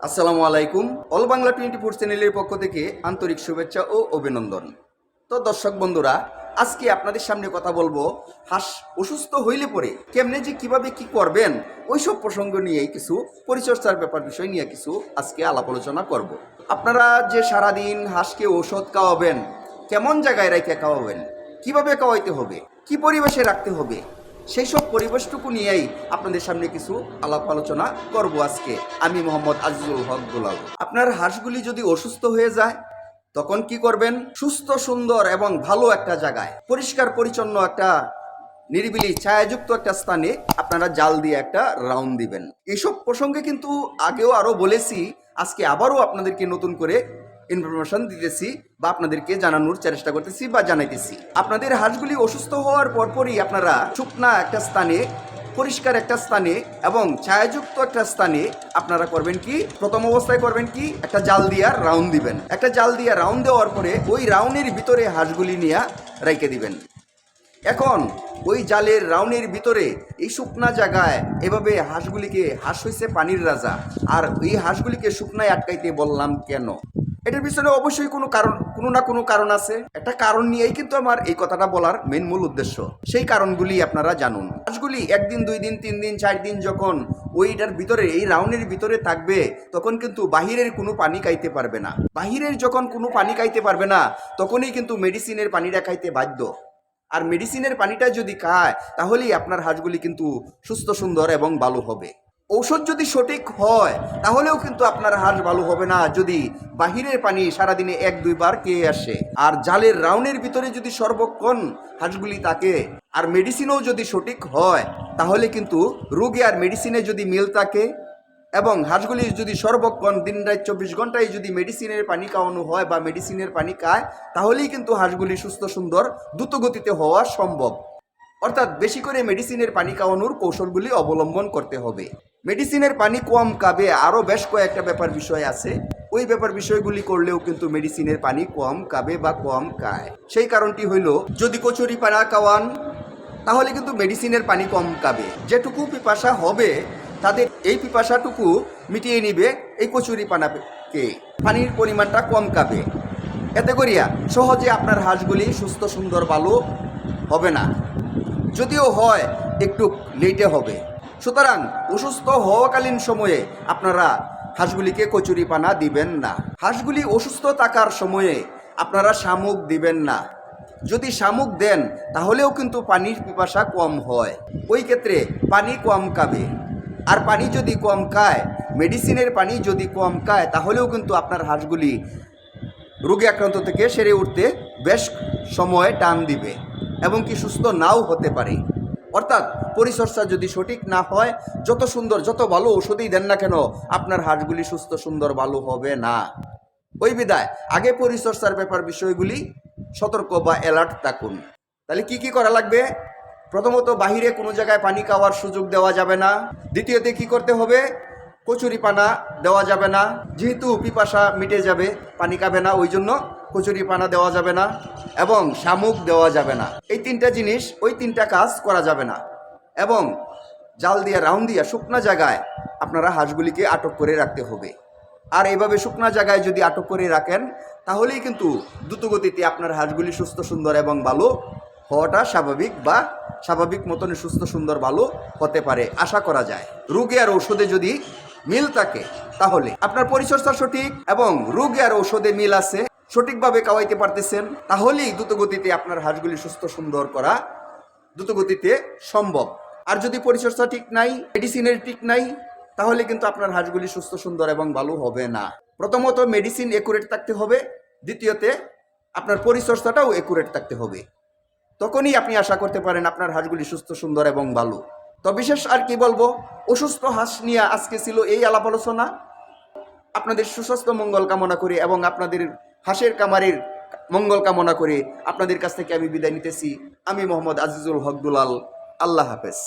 আসসালামু আলাইকুম all Bangla twenty four চ্যানেলের পক্ষ থেকে আন্তরিক শুভেচ্ছা ও অভিনন্দন তো দর্শক বন্ধুরা, আজকে আপনাদের সামনে কথা বলব, হাঁস অসুস্থ হইলে পরে কেমনে যে কীভাবে কি করবেন, ওইসব প্রসঙ্গ নিয়ে কিছু পরিচর্যার ব্যাপার বিষয় নিয়ে কিছু আজকে আলাপ আলোচনা করব। আপনারা যে সারাদিন হাঁসকে ঔষধ খাওয়াবেন, কেমন জায়গায় রেখে খাওয়াবেন, কীভাবে খাওয়াইতে হবে, কি পরিবেশে রাখতে হবে সেই সব পরিবেশটুকু নিয়েই আপনাদের সামনে কিছু আলাপ আলোচনা করব আজকে। আমি মোহাম্মদ আজিজুল হক দুলাল। আপনার হাঁসগুলি যদি অসুস্থ হয়ে যায়, তখন কি করবেন? সুস্থ, সুন্দর এবং ভালো একটা জায়গায়, পরিষ্কার, পরিচ্ছন্ন একটা, নিরিবিলি, ছায়াযুক্ত একটা স্থানে আপনারা জাল দিয়ে একটা রাউন্ড দিবেন। এসব প্রসঙ্গে কিন্তু আগেও আরও বলেছি, আজকে আবারও আপনাদেরকে নতুন করে ইনফরমেশন দিতেছি বা আপনাদেরকে জানানোর চেষ্টা করতেছি বা জানাইতেছি। আপনাদের হাঁসগুলি অসুস্থ হওয়ার পরপরই আপনারা শুকনা একটা স্থানে, পরিষ্কার একটা স্থানে এবং ছায়াযুক্ত একটা স্থানে আপনারা করবেন কি? প্রথম অবস্থায় করবেন কি? একটা জাল দিয়া রাউন্ড দিবেন। একটা জাল দিয়া রাউন্ড দেওয়ার পরে ওই রাউন্ডের ভিতরে হাঁসগুলি নিয়ে রেখে দিবেন। এখন ওই জালের রাউনের ভিতরে এই শুকনা জায়গায় এভাবে হাঁসগুলিকে, হাঁস হইছে পানির রাজা। আর এই হাঁসগুলিকে শুকনায় আটকাইতে বললাম কেন? এটার পিছনে অবশ্যই কোনো কারণ, কোনো না কোনো কারণ আছে। একটা কারণ নিয়েই কিন্তু আমার এই কথাটা বলার মেন মূল উদ্দেশ্য। সেই কারণগুলি আপনারা জানুন। হাঁসগুলি একদিন, দুই দিন, তিন দিন, চার দিন যখন ওইটার ভিতরে, এই রাউন্ডের ভিতরে থাকবে, তখন কিন্তু বাহিরের কোনো পানি খাইতে পারবে না। বাহিরের যখন কোনো পানি খাইতে পারবে না, তখনই কিন্তু মেডিসিনের পানিটা খাইতে বাধ্য। আর মেডিসিনের পানিটা যদি খায়, তাহলেই আপনার হাঁসগুলি কিন্তু সুস্থ, সুন্দর এবং ভালো হবে। ঔষধ যদি সঠিক হয়, তাহলেও কিন্তু আপনার হাঁস ভালো হবে না। যদি বাহিরের পানি সারাদিনে এক দুইবার খেয়ে আসে, আর জালের রাউনের ভিতরে যদি সর্বক্ষণ হাঁসগুলি থাকে, আর মেডিসিনও যদি সঠিক হয়, তাহলে কিন্তু রোগে আর মেডিসিনে যদি মিল থাকে, এবং হাঁসগুলি যদি সর্বক্ষণ দিন রাত চব্বিশ ঘন্টায় যদি মেডিসিনের পানি খাওয়ানো হয় বা মেডিসিনের পানি খায়, তাহলেই কিন্তু হাঁসগুলি সুস্থ, সুন্দর, দ্রুতগতিতে হওয়া সম্ভব। অর্থাৎ বেশি করে মেডিসিনের পানি খাওয়ানোর কৌশলগুলি অবলম্বন করতে হবে। মেডিসিনের পানি কম কাবে আরও বেশ কয়েকটা ব্যাপার বিষয় আছে। ওই ব্যাপার বিষয়গুলি করলেও কিন্তু মেডিসিনের পানি কম কাবে বা কম খায়। সেই কারণটি হইল, যদি কচুরি পানা খাওয়ান, তাহলে কিন্তু মেডিসিনের পানি কম কাবে যেটুকু পিপাসা হবে, তাদের এই পিপাসাটুকু মিটিয়ে নিবে এই কচুরি পানাকে। পানির পরিমাণটা কম কাবে এতে করিয়া সহজে আপনার হাঁসগুলি সুস্থ, সুন্দর, ভালো হবে না। যদিও হয়, একটু লেটে হবে। সুতরাং অসুস্থ হওয়াকালীন সময়ে আপনারা হাঁসগুলিকে কচুরি পানা দিবেন না। হাঁসগুলি অসুস্থ থাকার সময়ে আপনারা শামুক দিবেন না। যদি শামুক দেন, তাহলেও কিন্তু পানির পিপাসা কম হয়। ওই ক্ষেত্রে পানি কম খাবে। আর পানি যদি কম খায় মেডিসিনের পানি যদি কম খায়, তাহলেও কিন্তু আপনার হাঁসগুলি রোগে আক্রান্ত থেকে সেরে উঠতে বেশ সময় টান দিবে। এবং কি সুস্থ নাও হতে পারে। অর্থাৎ পরিচর্যা যদি সঠিক না হয়, যত সুন্দর, যত ভালো ওষুধই দেন না কেন, আপনার হাঁসগুলি সুস্থ, সুন্দর, ভালো হবে না। ওই বিদায়, আগে পরিচর্যার ব্যাপার বিষয়গুলি সতর্ক বা অ্যালার্ট থাকুন। তাহলে কি কি করা লাগবে? প্রথমত বাহিরে কোনো জায়গায় পানি খাওয়ার সুযোগ দেওয়া যাবে না। দ্বিতীয়তে কি করতে হবে? কচুরি পানা দেওয়া যাবে না। যেহেতু পিপাসা মিটে যাবে, পানি খাবে না, ওই জন্য কচুরি পানা দেওয়া যাবে না এবং শামুক দেওয়া যাবে না। এই তিনটা জিনিস, ওই তিনটা কাজ করা যাবে না। এবং জাল দিয়ে, রাউন্ড দিয়ে, শুকনা জায়গায় আপনারা হাঁসগুলিকে আটক করে রাখতে হবে। আর এইভাবে শুকনা জায়গায় যদি আটক করে রাখেন, তাহলেই কিন্তু দ্রুতগতিতে আপনার হাঁসগুলি সুস্থ, সুন্দর এবং ভালো হওয়াটা স্বাভাবিক বা স্বাভাবিক মতন সুস্থ, সুন্দর, ভালো হতে পারে, আশা করা যায়। রোগে আর ঔষধে যদি মিল থাকে, তাহলে আপনার পরিচর্যা সঠিক এবং রোগে আর ঔষধে মিল আছে। সঠিকভাবে কাওয়াইতে পারতেছেন, তাহলেই দ্রুতগতিতে আপনার হাঁসগুলি সুস্থ সুন্দর করা দ্রুতগতিতে সম্ভব। আর যদি পরিচর্যা ঠিক নাই মেডিসিনের ঠিক নাই, তাহলে কিন্তু আপনার হাঁসগুলি সুস্থ, সুন্দর এবং ভালো হবে না। প্রথমত মেডিসিন একুরেট থাকতে হবে, দ্বিতীয়তে আপনার পরিচর্যাটাও একুরেট থাকতে হবে। তখনই আপনি আশা করতে পারেন আপনার হাঁসগুলি সুস্থ, সুন্দর এবং ভালো। তো বিশেষ আর কি বলব, অসুস্থ হাঁস নিয়ে আজকে ছিল এই আলাপ আলোচনা। আপনাদের সুস্বাস্থ্য মঙ্গল কামনা করি এবং আপনাদের হাঁসের কামারের মঙ্গল কামনা করে আপনাদের কাছ থেকে আমি বিদায় নিতেছি। আমি মোহাম্মদ আজিজুল হক দুলাল। আল্লাহ হাফেজ।